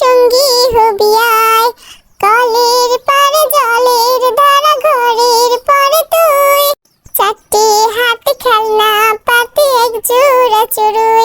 সঙ্গী হবি কলের জলের ঘরের তুই। চারটে খেলনা পাতে এক জোড়া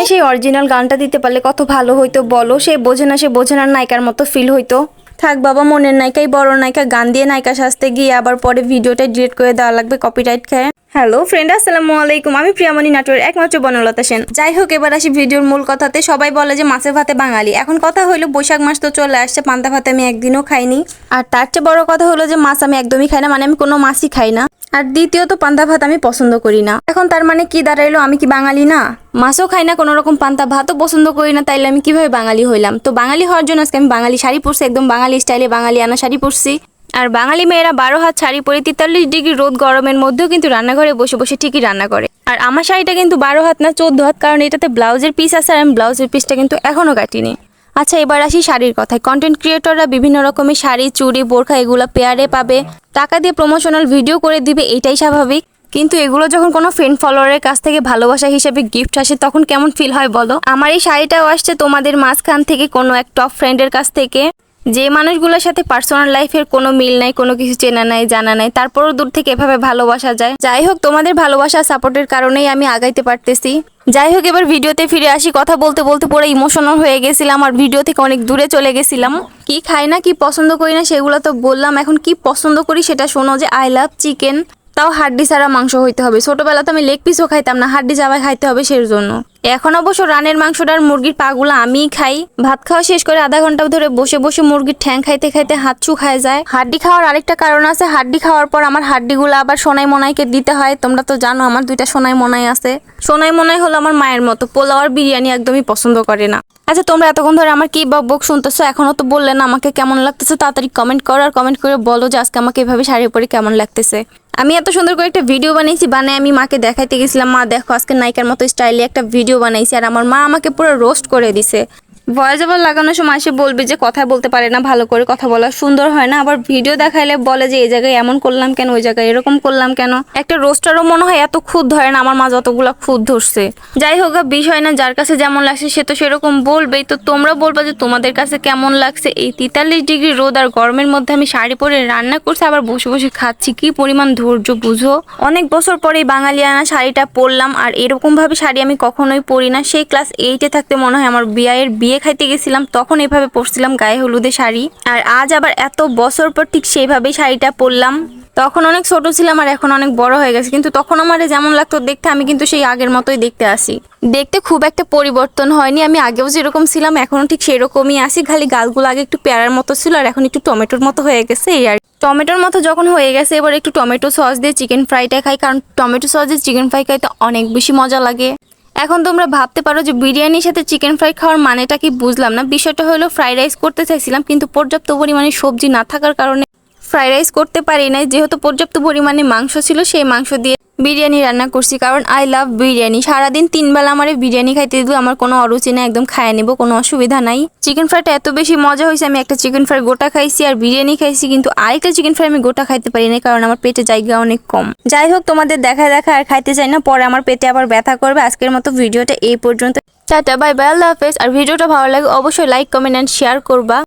সেই অরিজিনাল গানটা দিতে পারলে কত ভালো হইতো বলো, সে বোঝে না, সে বোঝে না নায়িকার মতো ফিল হইতো। থাক বাবা, মনের নায়িকাই বড় নায়িকা, গান দিয়ে নায়িকা সাজতে গিয়ে আবার পরে ভিডিওটা ডিলিট করে দেওয়া লাগবে কপিরাইট খেয়ে। হ্যালো ফ্রেন্ড, আসসালামু আলাইকুম। আমি প্রিয়ামণি নাটোর একমাত্র বনলতা সেন। যাই হোক, এবার আসি ভিডিওর মূল কথাতে। সবাই বলে যে মাছের ভাতে বাঙালি। এখন কথা হলো, বৈশাখ মাস তো চলে আসছে, পান্তা ভাতে আমি একদিনও খাইনি। আর তার চেয়ে বড় কথা হলো যে মাছ আমি একদমই খাই না মানে আমি কোনো মাছই খাই না। আর দ্বিতীয়ত, পান্তা ভাত আমি পছন্দ করি না। এখন তার মানে কি দাঁড়াইলো, আমি কি বাঙালি না? মাছও খাই না কোনো রকম পান্তা ভাতও পছন্দ করি না, তাইলে আমি কীভাবে বাঙালি হইলাম? তো বাঙালি হওয়ার জন্য আজকে আমি বাঙালি শাড়ি পরছি, একদম বাঙালি স্টাইলে বাঙালি আনা শাড়ি পরছি। আর বাঙালি মেয়েরা বারো হাত শাড়ি পরে তেতাল্লিশ ডিগ্রি রোদ গরমের মধ্যেও কিন্তু রান্নাঘরে বসে বসে ঠিকই রান্না করে। আর আমার শাড়িটা কিন্তু বারো হাত না, চোদ্দ হাত, কারণ এটাতে ব্লাউজের পিস আছে আর আমি ব্লাউজের পিসটা কিন্তু এখনও কাটিনি। আচ্ছা এবার আসি শাড়ির কথায়। কন্টেন্ট ক্রিয়েটররা বিভিন্ন রকমের শাড়ি, চুড়ি, বোরখা এগুলো পেয়ারে পাবে। টাকা দিয়ে প্রমোশনাল ভিডিও করে দিবে, এটাই স্বাভাবিক। কিন্তু এগুলো যখন কোনো ফ্রেন্ড ফলোয়ারের কাছ থেকে ভালোবাসা হিসেবে গিফট আসে, তখন কেমন ফিল হয় বলো? আমার এই শাড়িটাও আসছে তোমাদের মাঝখান থেকে কোনো এক টপ ফ্রেন্ডের কাছ থেকে। যে মানুষগুলোর সাথে পার্সোনাল লাইফের কোনো মিল নাই, কোনো কিছু চেনা নাই, জানা নাই, তারপরও দূর থেকে এভাবে ভালোবাসা যায়। যাই হোক, তোমাদের ভালোবাসা সাপোর্টের কারণেই আমি আগাইতে পারতেছি। যাই হোক, এবার ভিডিওতে ফিরে আসি। কথা বলতে বলতে পুরো ইমোশনাল হয়ে গেছিলাম আর ভিডিও থেকে অনেক দূরে চলে গেছিলাম। কি খাই না, কি পছন্দ করি না, সেগুলো তো বললাম। এখন কি পছন্দ করি সেটা শোনো যে আই লাভ চিকেন তাও হাড্ডি ছাড়া মাংস হইতে হবে। ছোটবেলা তো আমি লেগ পিসও খাইতাম না, হাড্ডি চাবাই খাইতে হবে সেই জন্য এখন অবশ্য রানের মাংসটার মুরগির পাগুলো আমিই খাই। ভাত খাওয়া শেষ করে আধা ঘণ্টা ধরে বসে বসে মুরগির ঠ্যাং খাইতে খাইতে হাত চু খায় যায়। হাড্ডি খাওয়ার আরেকটা কারণ আছে, হাড্ডি খাওয়ার পর আমার হাড্ডিগুলো আবার সোনাই মোনাইকে দিতে হয়। তোমরা তো জানো আমার দুইটা সোনাই মোনাই আছে। সোনাই মোনাই হলো আমার মায়ের মতো, পোলাও আর বিরিয়ানি একদমই পছন্দ করে না। আচ্ছা তোমরা এতক্ষণ ধরে আমার কি বক শুনতেছো, এখনও তো বললে না আমাকে কেমন লাগতেছে, তাড়াতাড়ি কমেন্ট করো আর কমেন্ট করে বলো যে আজকে আমাকে এভাবে শাড়ি পরে কেমন লাগতেছে। আমি এত সুন্দর করে একটা ভিডিও বানিয়েছি বানায় আমি মাকে দেখাইতে গেছিলাম, মা, দেখো, আজকে নায়িকার মতো স্টাইলে একটা ভিডিও বানাইছি। আর আমার মা আমাকে পুরো রোস্ট করে দিছে। ভয়েস ওভার লাগানোর সময় সে বলবে যে কথা বলতে পারে না, ভালো করে কথা বলা সুন্দর হয় না। আবার ভিডিও দেখাইলে বলে যে, এই জায়গায় এমন করলাম কেন? ওই জায়গায় এরকম করলাম কেন? একটা রোস্টারও মনে হয় এত খুদ ধরে না, আমার মা যতগুলো খুদ ধরছে। যাই হোক বিষয় না, যার কাছে যেমন লাগছে, সে তো সেরকম বলবেই। তো তোমরা বলবা যে, তোমাদের কাছে কেমন লাগছে? এই তেতাল্লিশ ডিগ্রি রোদ আর গরমের মধ্যে আমি শাড়ি পরে রান্না করছি, আবার বসে বসে খাচ্ছি। কি পরিমাণ ধৈর্য, বুঝো? অনেক বছর পরে এই বাঙালিয়ানা শাড়িটা পরলাম, আর এরকমভাবে শাড়ি আমি কখনোই পরি না। সেই ক্লাস এইটে থাকতে মনে হয় আমার বিয়ের বিয়ে খাইতে গেছিলাম, তখন এভাবে পরছিলাম গায়ে হলুদে শাড়ি। আর আজ আবার এত বছর পর ঠিক সেইভাবেই শাড়িটা পরলাম। তখন অনেক ছোট ছিলাম আর এখন অনেক বড় হয়ে গেছে। কিন্তু তখন আমার যেমন লাগতো দেখতে, আমি কিন্তু সেই আগের মতোই দেখতে আসি। দেখতে খুব একটা পরিবর্তন হয়নি। আমি আগেও যেরকম ছিলাম, এখনও ঠিক সেরকমই আসি খালি গালগুলো আগে একটু পেয়ারার মতো ছিল আর এখন একটু টমেটোর মতো হয়ে গেছে এই আর টমেটোর মতো যখন হয়ে গেছে, এবার একটু টমেটো সস দিয়ে চিকেন ফ্রাইটা খাই। কারণ টমেটো সস দিয়ে চিকেন ফ্রাই খাইতে অনেক বেশি মজা লাগে। এখন তোমরা ভাবতে পারো যে বিরিয়ানির সাথে চিকেন ফ্রাই খাওয়ার মানেটা কি? বুঝলাম না। বিষয়টা হলো, ফ্রাইড রাইস করতে চাইছিলাম, কিন্তু পর্যাপ্ত পরিমাণে সবজি না থাকার কারণে ফ্রাইড রাইস করতে পারি নাই। যেহেতু পর্যাপ্ত পরিমাণে মাংস ছিল, সেই মাংস দিয়ে বিরিয়ানি রান্না করছি। কারণ আই লাভ বিরিয়ানি। সারাদিন তিন বেলা আমার বিরিয়ানি খাইতে দিলে, আমার কোনো অরুচি না একদম খায় নেব, কোনো অসুবিধা নাই। চিকেন ফ্রাইটা এত বেশি মজা হয়েছে আমি একটা চিকেন ফ্রাই গোটা খাইছি আর বিরিয়ানি খাইছি, কিন্তু আরেকটা চিকেন ফ্রাই আমি গোটা খাইতে পারি না কারণ আমার পেটে জায়গা অনেক কম। যাই হোক, তোমাদের দেখা দেখা আর খাইতে চাই না, পরে আমার পেটে আবার ব্যথা করবে। আজকের মতো ভিডিওটা এই পর্যন্ত। টাটা, বাই বাই, আল্লাহ হাফেজ। আর ভিডিওটা ভালো লাগে, অবশ্যই লাইক কমেন্ট অ্যান্ড শেয়ার করবা।